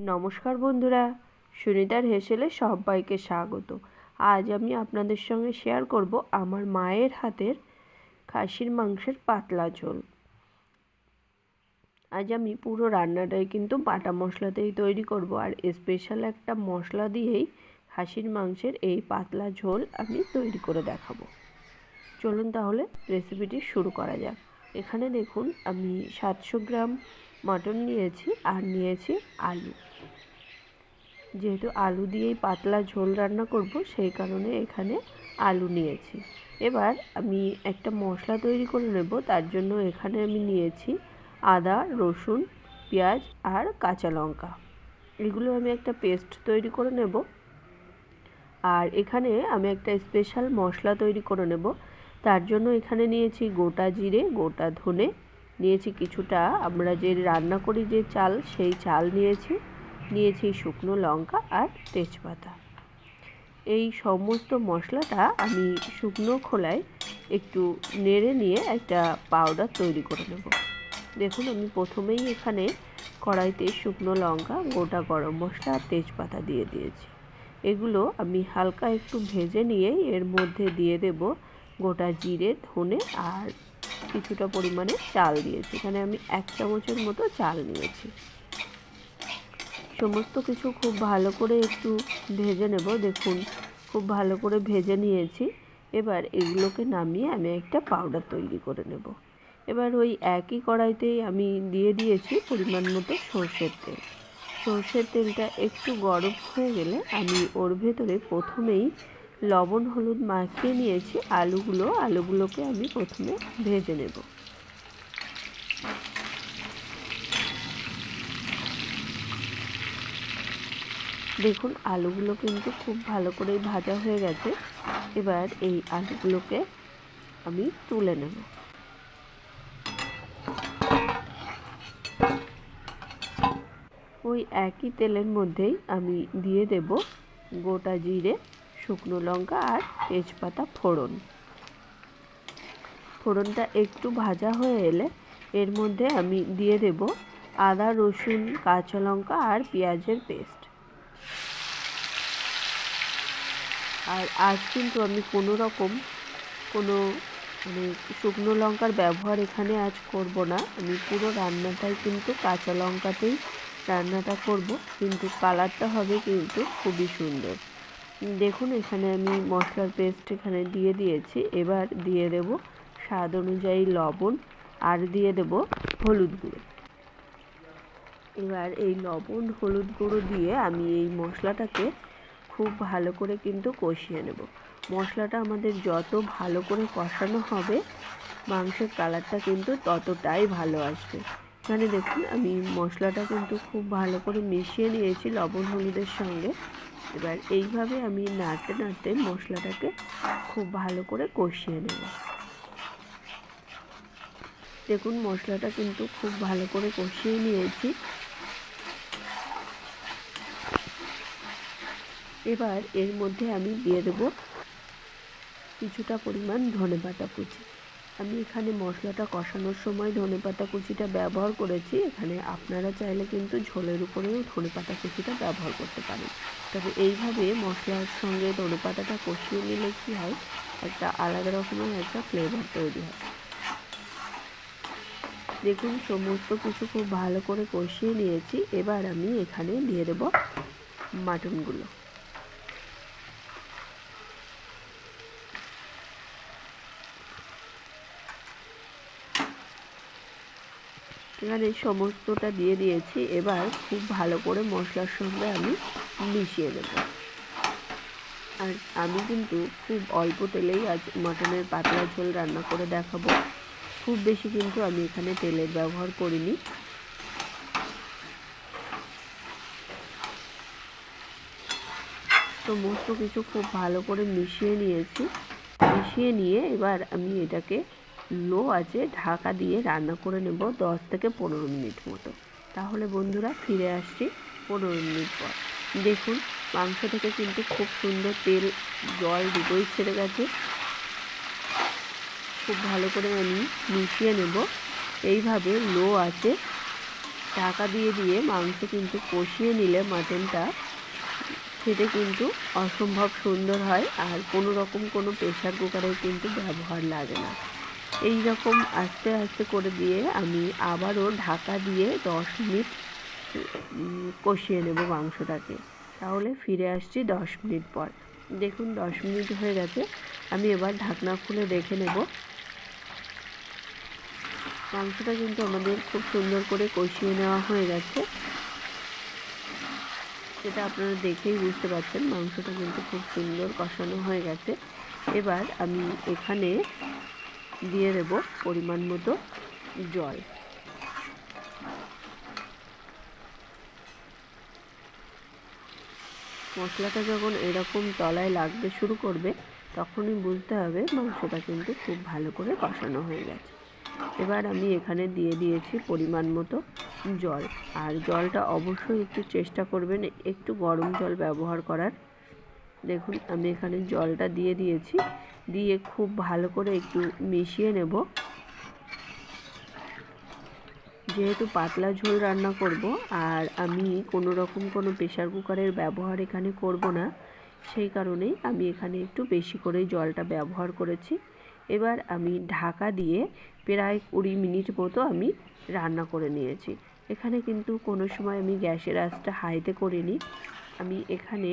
নমস্কার বন্ধুরা, সুনিতার হেসেলে সবাইকে স্বাগত। আজ আমি আপনাদের সঙ্গে শেয়ার করব আমার মায়ের হাতের খাসির মাংসের পাতলা ঝোল। আজ আমি পুরো রান্নাটাই কিন্তু বাটা মশলাতেই তৈরি করব আর স্পেশাল একটা মশলা দিয়েই খাসির মাংসের এই পাতলা ঝোল আমি তৈরি করে দেখাবো। চলুন তাহলে রেসিপিটি শুরু করা যাক। এখানে দেখুন, আমি সাতশো গ্রাম মটন নিয়েছি আর নিয়েছি আলু। যেহেতু আলু দিয়েই পাতলা ঝোল রান্না করব, সেই কারণে এখানে আলু নিয়েছি। এবার আমি একটা মশলা তৈরি করে নেব, তার জন্য এখানে আমি নিয়েছি আদা, রসুন, পেঁয়াজ আর কাঁচা লঙ্কা। এগুলো আমি একটা পেস্ট তৈরি করে নেব। আর এখানে আমি একটা স্পেশাল মশলা তৈরি করে নেব। তার জন্য এখানে নিয়েছি গোটা জিরে, গোটা ধনে নিয়েছি কিছুটা। আমরা যে রান্না করি যে চাল, সেই চাল নিয়েছি। নিয়েছি শুকনো লঙ্কা আর তেজপাতা। এই সমস্ত মশলাটা আমি শুকনো খোলায় একটু নেড়ে নিয়ে একটা পাউডার তৈরি করে নেব। দেখুন, আমি প্রথমেই এখানে কড়াইতে শুকনো লঙ্কা, গোটা গরম মশলা আর তেজপাতা দিয়ে দিয়েছি। এগুলো আমি হালকা একটু ভেজে নিয়ে এর মধ্যে দিয়ে দেব গোটা জিরে, ধনে আর কিছুটা পরিমাণে চাল দিয়েছি। এখানে আমি এক চামচের মতো চাল নিয়েছি। সমস্ত কিছু খুব ভালো করে একটু ভেজে নেব। দেখুন, খুব ভালো করে ভেজে নিয়েছি। এবার এগুলোকে নামিয়ে আমি একটা পাউডার তৈরি করে নেব। এবার ওই একই কড়াইতেই আমি দিয়ে দিয়েছি পরিমাণ মতো সর্ষের তেল। সর্ষের তেলটা একটু গরম হয়ে গেলে আমি ওর ভেতরে প্রথমেই লবণ, হলুদ মাখিয়ে নিয়েছি। আলুগুলো, আলুগুলোকে আমি প্রথমে ভেজে নেব। দেখুন, আলুগুলো কিন্তু খুব ভালো করেই ভাজা হয়ে গেছে। এবার এই আলুগুলোকে আমি তুলে নেব। ওই একই তেলের মধ্যেই আমি দিয়ে দেব গোটা জিরে। শুকনো লঙ্কা আর তেজপাতা ফোড়ন। ফোড়নটা একটু ভাজা হয়ে এলে এর মধ্যে আমি দিয়ে দেব আদা, রসুন, কাঁচা লঙ্কা আর পেঁয়াজের পেস্ট। আর আজ কিন্তু আমি কোনো রকম কোনো মানে শুকনো লঙ্কার ব্যবহার এখানে আজ করব না। আমি পুরো রান্নাটাই কিন্তু কাঁচা লঙ্কাতেই রান্নাটা করব, কিন্তু কালারটা হবে কিন্তু খুবই সুন্দর। দেখুন, এখানে আমি মশলার পেস্ট এখানে দিয়ে দিয়েছি। এবার দিয়ে দেব স্বাদ অনুযায়ী লবণ আর দিয়ে দেব হলুদ গুঁড়ো। এবার এই লবণ, হলুদ গুঁড়ো দিয়ে আমি এই মশলাটাকে খুব ভালো করে কিন্তু কষিয়ে নেব। মশলাটা আমাদের যত ভালো করে কষানো হবে, মাংসের কালারটা কিন্তু ততটাই ভালো আসবে। এখানে দেখুন, আমি মশলাটা কিন্তু খুব ভালো করে মিশিয়ে নিয়েছি লবণ, হলুদের সঙ্গে। এবার এইভাবে আমি নাড়তে নাড়তে মশলাটাকে খুব ভালো করে কষিয়ে নেব। দেখুন, মশলাটা কিন্তু খুব ভালো করে কষিয়ে নিয়েছি। এবার এর মধ্যে আমি দিয়ে দেব কিছুটা পরিমাণ ধনে পাতা কুচি। আমি এখানে মশলাটা কষানোর সময় ধনে পাতা কুচিটা ব্যবহার করেছি। এখানে আপনারা চাইলে কিন্তু ঝোলের উপরেও ধনে পাতা কুচিটা ব্যবহার করতে পারেন। তবে এইভাবে মশলার সঙ্গে ধনে পাতাটা কষিয়ে নিলে কী হয়? একটা আলাদা রকমের একটা ফ্লেভার তৈরি হয়। দেখুন, সমস্ত কিছু খুব ভালো করে কষিয়ে নিয়েছি। এবার আমি এখানে দিয়ে দেব মাটনগুলো। এখানে সমস্তটা দিয়ে দিয়েছি। এবার খুব ভালো করে মশলার সঙ্গে আমি মিশিয়ে দেব আর আমি কিন্তু খুব অল্প তেলেই আজ মাটনের পাতলা ঝোল রান্না করে দেখাবো। খুব বেশি কিন্তু আমি এখানে তেলের ব্যবহার করিনি। সমস্ত কিছু খুব ভালো করে মিশিয়ে নিয়েছি। মিশিয়ে নিয়ে এবার আমি এটাকে লো আছে, ঢাকা দিয়ে রান্না করে নেব দশ থেকে পনেরো মিনিট মতো। তাহলে বন্ধুরা ফিরে আসছি পনেরো মিনিট পর। দেখুন, মাংস থেকে কিন্তু খুব সুন্দর তেল, জল দুটোই ছেড়ে গেছে। খুব ভালো করে আমি মিশিয়ে নেব। এইভাবে লো আছে। ঢাকা দিয়ে দিয়ে মাংস কিন্তু কষিয়ে নিলে মাটনটা খেতে কিন্তু অসম্ভব সুন্দর হয় আর কোনো রকম কোনো প্রেশার কুকারের কিন্তু ব্যবহার লাগে না। এই রকম আস্তে আস্তে করে দিয়ে আমি আবারও ঢাকা দিয়ে দশ মিনিট কষিয়ে নেব মাংসটাকে। তাহলে ফিরে আসছি দশ মিনিট পর। দেখুন, দশ মিনিট হয়ে গেছে। আমি এবার ঢাকনা খুলে দেখে নেব। মাংসটা কিন্তু আমাদের খুব সুন্দর করে কষিয়ে নেওয়া হয়ে গেছে। সেটা আপনারা দেখেই বুঝতে পারছেন, মাংসটা কিন্তু খুব সুন্দর কষানো হয়ে গেছে। এবার আমি এখানে দিয়ে দেব পরিমাণ মতো জল। মশলাটা যখন এরকম তলায় লাগতে শুরু করবে, তখনই বুঝতে হবে মাংসটা কিন্তু খুব ভালো করে কষানো হয়ে গেছে। এবার আমি এখানে দিয়ে দিয়েছি পরিমাণ মতো জল। আর জলটা অবশ্যই একটু চেষ্টা করবেন একটু গরম জল ব্যবহার করার দেখুন, আমি এখানে জলটা দিয়ে দিয়েছি। দিয়ে খুব ভালো করে একটু মিশিয়ে নেব। যেহেতু পাতলা ঝোল রান্না করব, আর আমি কোনো রকম কোনো প্রেশার কুকারের ব্যবহার এখানে করব না, সেই কারণেই আমি এখানে একটু বেশি করে জলটা ব্যবহার করেছি। এবার আমি ঢাকা দিয়ে প্রায় কুড়ি মিনিট মতো আমি রান্না করে নিয়েছি। এখানে কিন্তু কোনো সময় আমি গ্যাসের আঁচটা হাইতে করিনি। আমি এখানে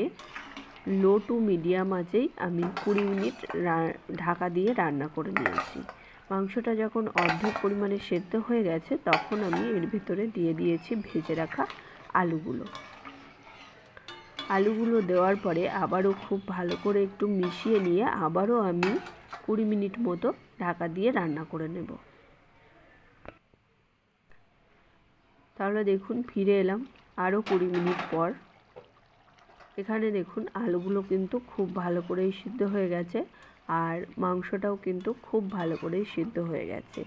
লো টু মিডিয়াম আঁচেই আমি কুড়ি মিনিট ঢাকা দিয়ে রান্না করে নিয়েছি। মাংসটা যখন অর্ধেক পরিমাণে সেদ্ধ হয়ে গেছে, তখন আমি এর ভিতরে দিয়ে দিয়েছি ভেজে রাখা আলুগুলো। আলুগুলো দেওয়ার পরে আবারও খুব ভালো করে একটু মিশিয়ে নিয়ে আবারও আমি কুড়ি মিনিট মতো ঢাকা দিয়ে রান্না করে নেব। তাহলে দেখুন, ফিরে এলাম। আরও কুড়ি মিনিট পর এখানে দেখুন আলুগুলো কিন্তু খুব ভালো করেই সিদ্ধ হয়ে গেছে আর মাংসটাও কিন্তু খুব ভালো করেই সিদ্ধ হয়ে গেছে।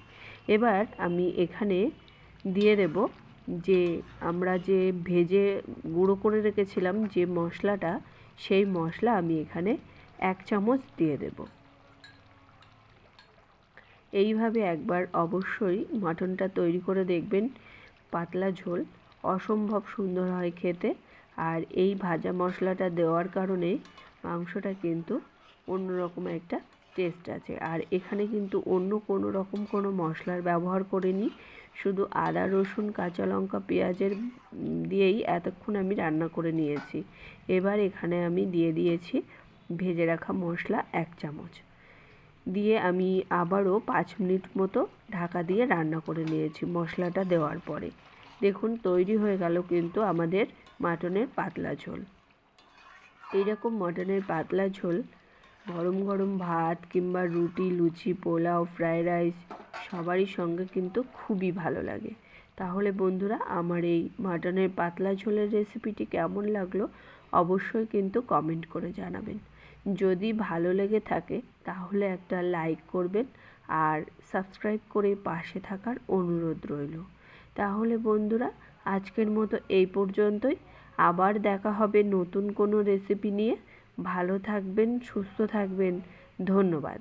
এবার আমি এখানে দিয়ে দেব যে আমরা যে ভেজে গুঁড়ো করে রেখেছিলাম যে মশলাটা, সেই মশলা আমি এখানে এক চামচ দিয়ে দেব। এইভাবে একবার অবশ্যই মাটনটা তৈরি করে দেখবেন, পাতলা ঝোল, অসম্ভব সুন্দর হয় খেতে। আর এই ভাজা মশলাটা দেওয়ার কারণে মাংসটা কিন্তু অন্যরকম একটা টেস্ট আছে। আর এখানে কিন্তু অন্য কোনো রকম কোনো মশলার ব্যবহার করিনি। শুধু আদা, রসুন, কাঁচা লঙ্কা, পেঁয়াজের দিয়েই এতক্ষণ আমি রান্না করে নিয়েছি। এবার এখানে আমি দিয়ে দিয়েছি ভেজে রাখা মশলা এক চামচ। দিয়ে আমি আবারও পাঁচ মিনিট মতো ঢাকা দিয়ে রান্না করে নিয়েছি মশলাটা দেওয়ার পরে। দেখুন, তৈরি হয়ে গেল কিন্তু আমাদের মাটনের পাতলা ঝোল। এইরকম মটনের পাতলা ঝোল, গরম গরম ভাত কিংবা রুটি, লুচি, পোলাও ফ্রায়েড রাইস, সবারই সঙ্গে কিন্তু খুবই ভালো লাগে। তাহলে বন্ধুরা, আমার এই মাটনের পাতলা ঝোলের রেসিপিটি কেমন লাগল অবশ্যই কিন্তু কমেন্ট করে জানাবেন। যদি ভালো লেগে থাকে, তাহলে একটা লাইক করবেন আর সাবস্ক্রাইব করে পাশে থাকার অনুরোধ রইল। তাহলে বন্ধুরা আজকের মতো এই পর্যন্তই। আবার দেখা হবে নতুন কোনো রেসিপি নিয়ে। ভালো থাকবেন, সুস্থ থাকবেন। ধন্যবাদ।